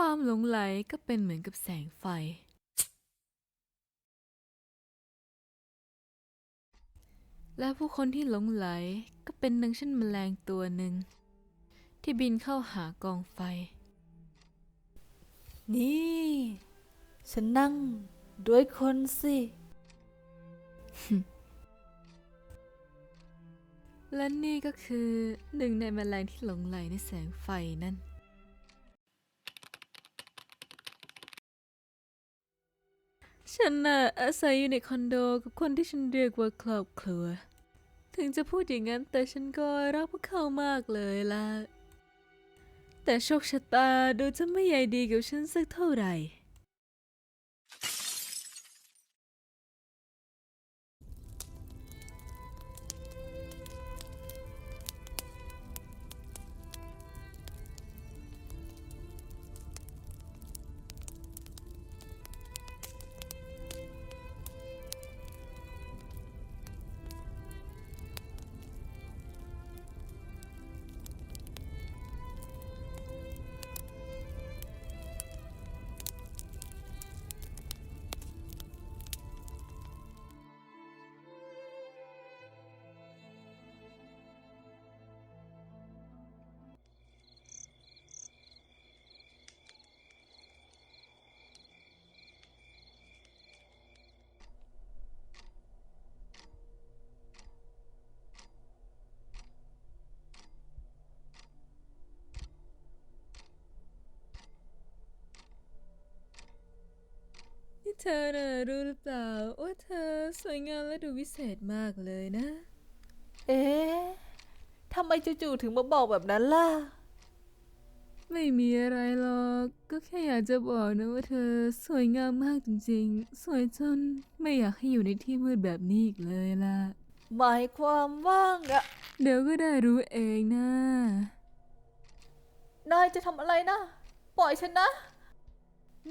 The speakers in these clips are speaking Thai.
ความหลงไหลก็เป็นเหมือนกับแสงไฟ และผู้คนที่หลงไหลก็เป็นหนึ่งเช่นแมลงตัวหนึ่ง ที่บินเข้าหากองไฟ นี่ ฉันนั่งด้วยคนสิ และนี่ก็คือหนึ่งในแมลงที่หลงไหลในแสงไฟนั่น ฉันน่ะอาศัยอยู่ในคอนโดกับคนที่ฉันเรียกว่าครอบครัว ถึงจะพูดอย่างนั้นแต่ฉันก็รักพวกเขามากเลยล่ะ แต่โชคชะตาดูจะไม่ใยดีกับฉันสักเท่าไหร่ เธอน่ะรู้หรือเปล่าว่าเธอสวยงามและดูวิเศษมากเลยนะ เอ๊ะทำไมจู่ๆถึงมาบอกแบบนั้นล่ะ ไม่มีอะไรหรอก ก็แค่อยากจะบอกนะว่าเธอสวยงามมากจริงๆ สวยจนไม่อยากให้อยู่ในที่มืดแบบนี้อีกเลยล่ะ หมายความว่าไงอะเดี๋ยวก็ได้รู้เองนะ นายจะทำอะไรนะ ปล่อยฉันนะ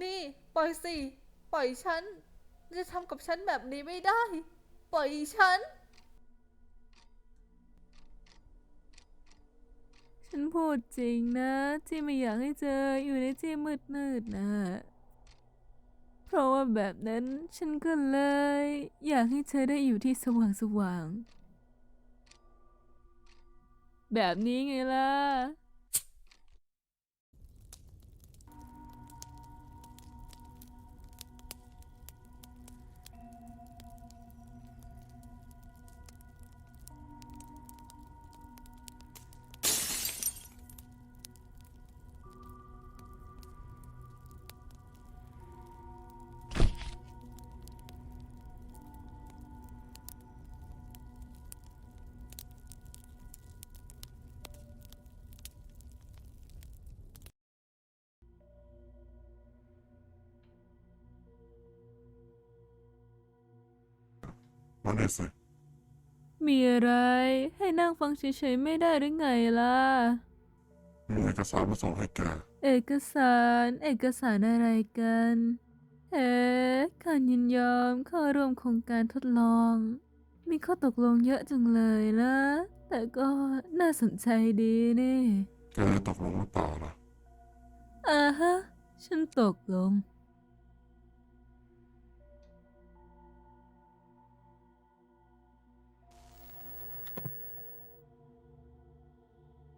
นี่ ปล่อยสิ ปล่อยฉัน จะทำกับฉันแบบนี้ไม่ได้ ปล่อยฉัน ฉันพูดจริงนะ ที่ไม่อยากให้เธออยู่ในที่มืดมืดนะ เพราะว่าแบบนั้นฉันก็เลย อยากให้เธอได้อยู่ที่สว่างสว่างๆแบบนี้ไงล่ะ มาเนี่ยสิมีอะไร ให้นั่งฟังเฉยๆไม่ได้หรือไงล่ะ มีเอกสารมาส่งให้แกเอกสาร เอกสารอะไรกันเอ๊ะการยินยอมเข้าร่วมโครงการทดลอง มีข้อตกลงเยอะจังเลยนะแต่ก็น่าสนใจดีนี่แกตกลงหรือเปล่าล่ะ อ่าฮะ ฉันตกลง